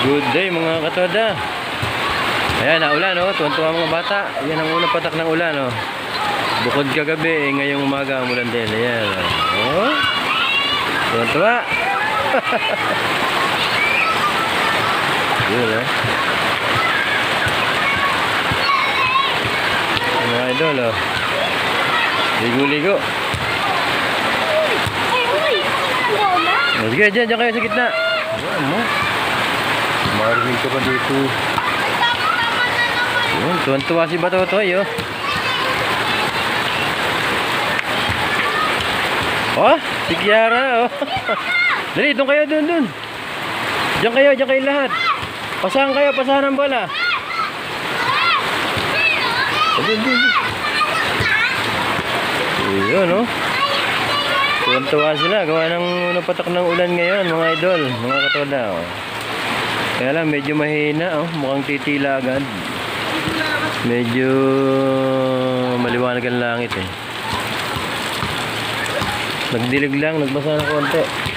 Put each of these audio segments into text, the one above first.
Good day mga katoda. Ayan, naulan oh. Tuwan-tuwa mga bata. Ayan ang unang patak ng ulan oh. Bukod kagabi, eh, ngayong umaga ang ulan din. Ayan. Oh. Tuwan-tuwa. Yun oh. Mga idol oh. Ligo-ligo. Oh, Sige, dyan, dyan kayo sa gitna. Ayan mo. Marinig ka pa dito. Yun, tuwan-tuwa si Batotoy, oh. Oh, si Kiara, oh. Dali, doon kayo, doon, doon. Diyan kayo, diyan kayo lahat. Pasahan kayo, pasahan ang bola. Doon, doon, doon. Yun, oh. Tuwan-tuwa sila. Gawa ng unang patak ng ulan ngayon, mga idol, mga katoda, oh. Kaya lang, medyo mahina, oh. Mukhang titila agad. Medyo maliwanag ang langit eh. Nagdilig lang, nagbasa ng konti.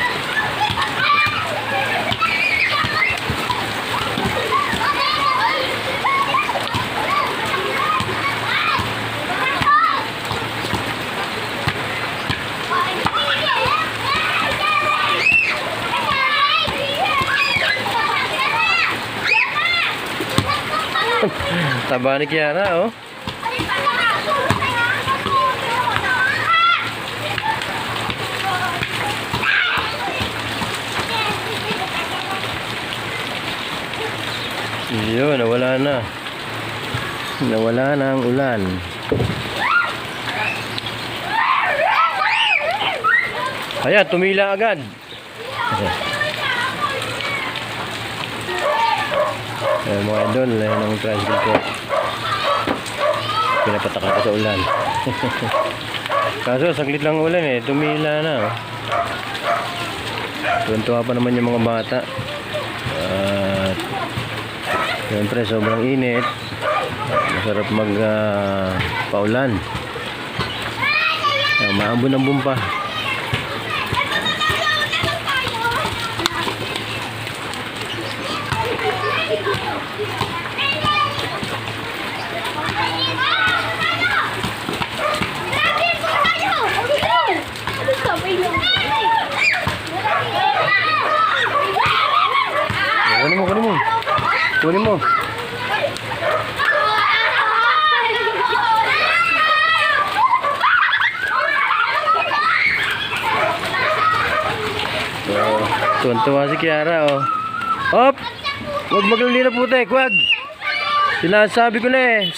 Taba ni Kiara, oh. Yun, nawala na. Nawala na ang ulan. Ayan, tumila agad. Ayan mga idol, ayan ang tricycle ko. Pinapataka ko sa ulan. Kaso, saglit lang ulan eh. Tumila na. oh. Tuwan-tuwa pa naman yung mga bata. At Siyempre, sobrang init. Masarap mag ah, paulan. Uh, maambon-ambon pa. Kunin mo, kunin mo. Kunin mo. Oh, tuwan-tuwa si Kiara, oh. Hop! Huwag maglulina putek, wag! Sinasabi ko na eh.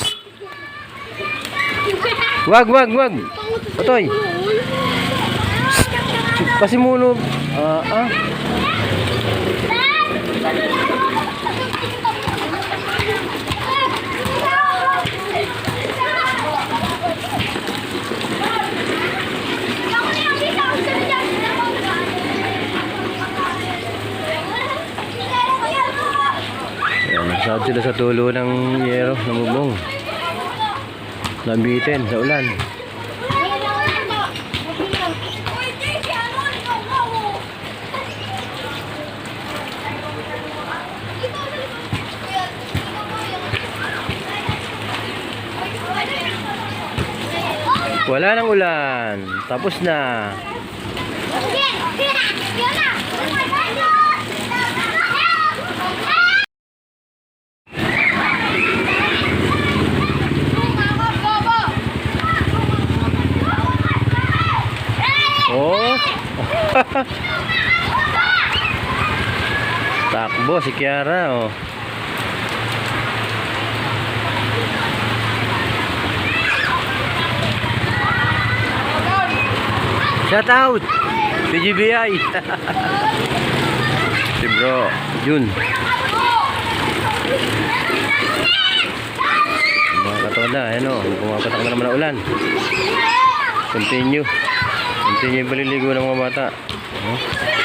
Wag, wag, wag! Otoy! Pasimulo. Ah, ah. Nasad sila sa tulo ng yero, ng bubong. Nabitin sa ulan. Wala nang ulan. Tapos na. Oh. Takbo si Kiara oh. Shout out si GBI. si bro Jun. Mga katoda, ayan o. Pumapatak na naman ang ulan. Continue. Continue yung paliligo ng mga bata. Oh.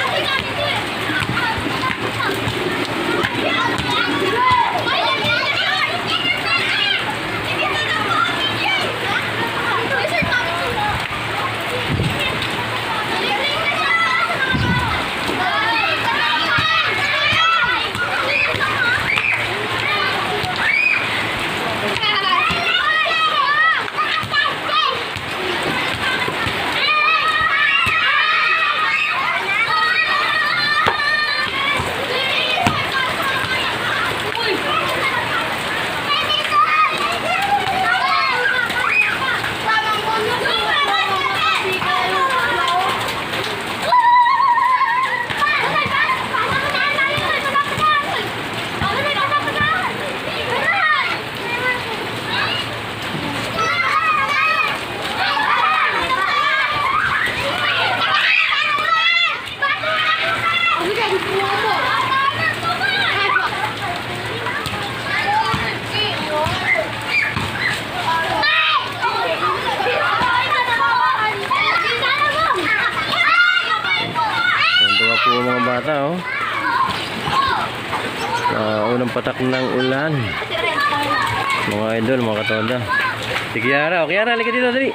Mga bata, oh. Ah, unang patak ng ulan. Mga idol, mga katoda. Si Kiara, oh, Kiara, halika dito, dali.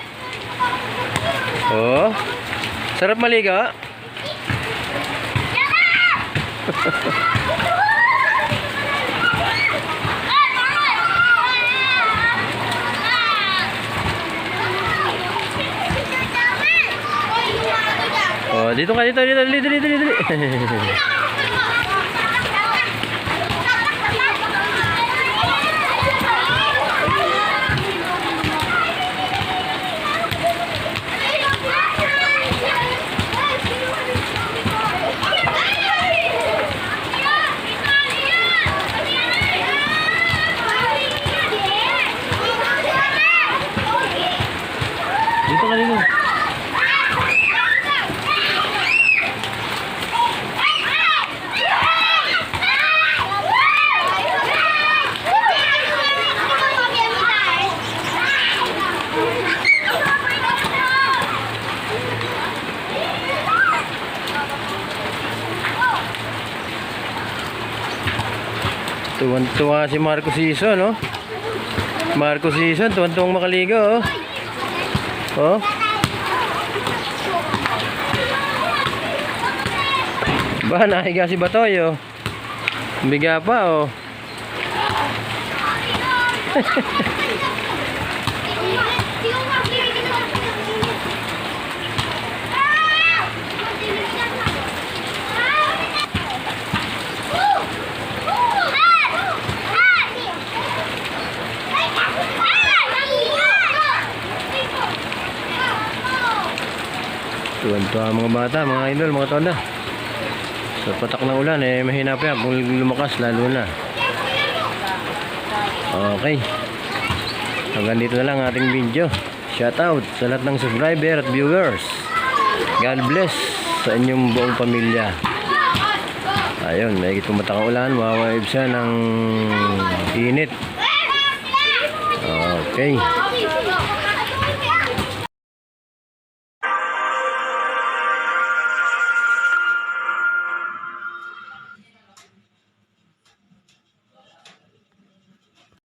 Oh. Sarap maliga. Oh, dito ka dito, dito, dali, dali. dito Tuwan-tuwa si Marco Sison, no? Marco Sison, tuwan-tuwang makaligo, oh. Oh. Ba, nahiga si Batoy, oh. Biga pa, oh. Ang mga bata, mga idol, mga toda. Sa patak ng ulan, eh, mahina pa yan. Kung lumakas, lalo na. Okay. Hanggang dito na lang ating video. Shout out sa lahat ng subscriber at viewers. God bless sa inyong buong pamilya. Ayun, may pumatak ang ulan, mawawaib siya ng init. Okay.